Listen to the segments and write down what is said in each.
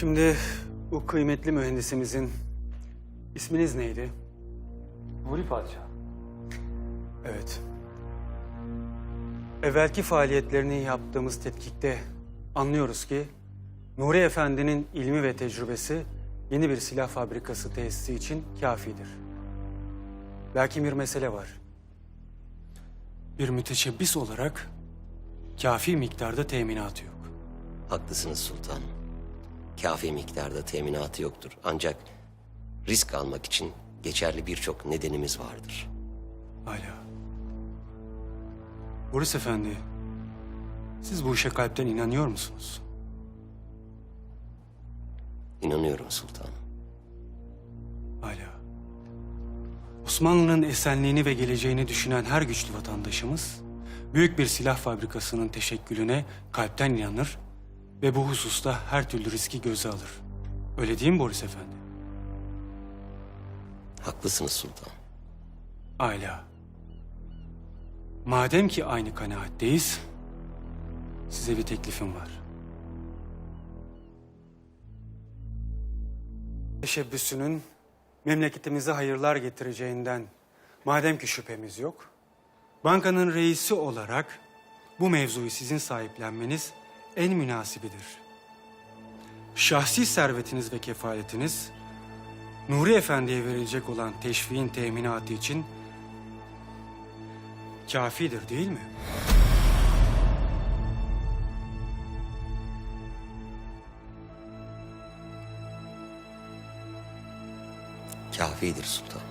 Şimdi bu kıymetli mühendisimizin isminiz neydi? Nuri Padişah. Evet. Evvelki faaliyetlerini yaptığımız tetkikte anlıyoruz ki Nuri Efendi'nin ilmi ve tecrübesi yeni bir silah fabrikası tesisi için kafidir. Lakin bir mesele var. Bir müteşebbis olarak kafi miktarda teminatı yok. Haklısınız sultanım. Kafi miktarda teminatı yoktur. Ancak risk almak için geçerli birçok nedenimiz vardır. Hala. Boris Efendi, siz bu işe kalpten inanıyor musunuz? İnanıyorum sultanım. Hala. Osmanlı'nın esenliğini ve geleceğini düşünen her güçlü vatandaşımız... ...büyük bir silah fabrikasının teşekkülüne kalpten inanır... ...ve bu hususta her türlü riski göze alır. Öyle değil mi Boris Efendi? Haklısınız sultanım. Hala. Madem ki aynı kanaatteyiz... ...size bir teklifim var. Teşebbüsünün memleketimize hayırlar getireceğinden madem ki şüphemiz yok, bankanın reisi olarak bu mevzuyu sizin sahiplenmeniz en münasibidir. Şahsi servetiniz ve kefaletiniz Nuri Efendi'ye verilecek olan teşviğin teminatı için kafidir değil mi? Kafidir sultanım.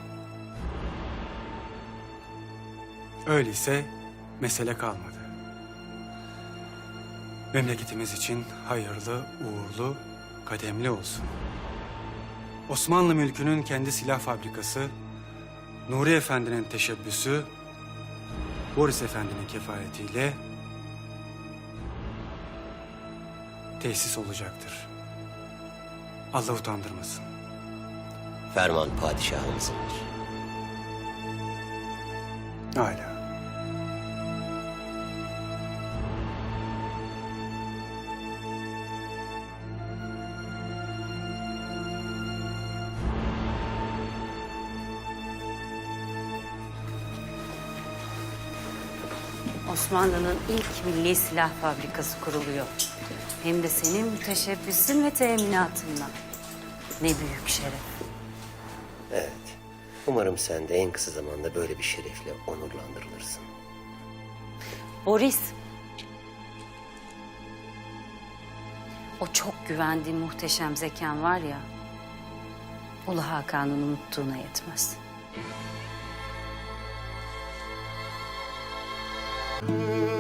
Öyleyse mesele kalmadı. Memleketimiz için hayırlı, uğurlu, kademli olsun. Osmanlı mülkünün kendi silah fabrikası, Nuri Efendi'nin teşebbüsü, Boris Efendi'nin kefaletiyle tesis olacaktır. Allah utandırmasın. Ferman padişahımızındır. Hala. Osmanlı'nın ilk milli silah fabrikası kuruluyor. Hem de senin müteşebbisin ve teminatınla. Ne büyük şeref. Evet. Umarım sen de en kısa zamanda böyle bir şerefle onurlandırılırsın. Boris. O çok güvendiğin muhteşem zekan var ya... Ulu Hakan'ın unuttuğuna yetmez. Música